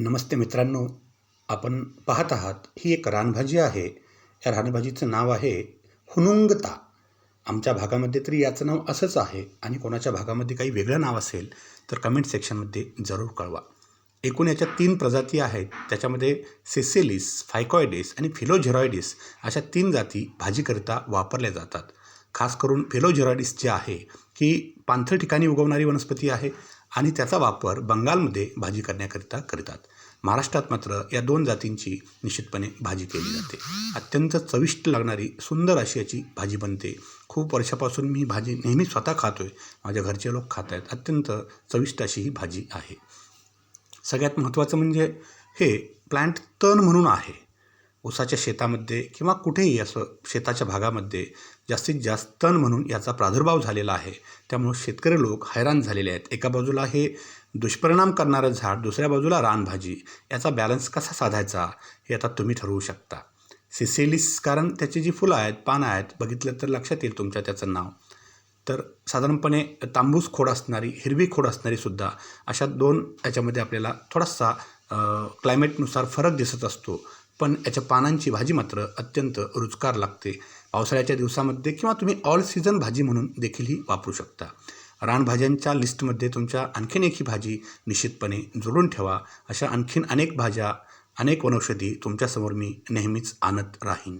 नमस्ते मित्रांनो आपण पाहत आहात ही एक रानभाजी आहे. या रानभाजीचं नाव आहे हुनुंगता. आमच्या भागामध्ये तरी याचं नाव असंच आहे आणि कोणाच्या भागामध्ये काही वेगळं नाव असेल तर कमेंट सेक्शनमध्ये जरूर कळवा. एकूण याच्या तीन प्रजाती आहेत. त्याच्यामध्ये सेसेलिस फायकॉयडिस आणि फिलोझेरॉयडिस अशा तीन जाती भाजीकरिता वापरल्या जातात. खास करून फिलोझेरॉयडिस जे आहे ही पाणथळ ठिकाणी उगवणारी वनस्पती आहे आणि त्याचा वापर बंगालमध्ये भाजी करण्याकरिता करतात. महाराष्ट्रात मात्र या दोन जातींची निश्चितपणे भाजी केली जाते. अत्यंत चविष्ट लागणारी सुंदर अशी याची भाजी बनते. खूप वर्षापासून मी भाजी नेहमी स्वतः खातो आहे माझ्या घरचे लोक खात आहेत अत्यंत चविष्ट अशी ही भाजी आहे. सगळ्यात महत्त्वाचं म्हणजे हे प्लांट तण म्हणून आहे. ऊसाच्या शेतामध्ये किंवा कुठेही असं शेताच्या भागामध्ये जास्तीत जास्त तण म्हणून याचा प्रादुर्भाव झालेला आहे. त्यामुळं शेतकरी लोक हैराण झालेले आहेत. एका बाजूला हे दुष्परिणाम करणारं झाड दुसऱ्या बाजूला रानभाजी. याचा बॅलन्स कसा साधायचा हे आता तुम्ही ठरवू शकता. सिसेलिस कारण त्याची जी फुलं आहेत पानं आहेत बघितलं तर लक्षात येईल तुमच्या त्याचं नाव. तर साधारणपणे तांबूस खोड असणारी हिरवी खोड असणारी सुद्धा अशा दोन याच्यामध्ये आपल्याला थोडासा क्लायमेटनुसार फरक दिसत असतो. पण याच्या पानांची भाजी मात्र अत्यंत रुचकार लागते. पावसाळ्याच्या दिवसामध्ये किंवा तुम्ही ऑल सीझन भाजी म्हणून देखीलही वापरू शकता. रानभाज्यांच्या लिस्टमध्ये तुमच्या आणखीन एक ही भाजी निश्चितपणे जोडून ठेवा. अशा आणखीन अनेक भाज्या अनेक वनौषधी तुमच्यासमोर मी नेहमीच आणत राहीन.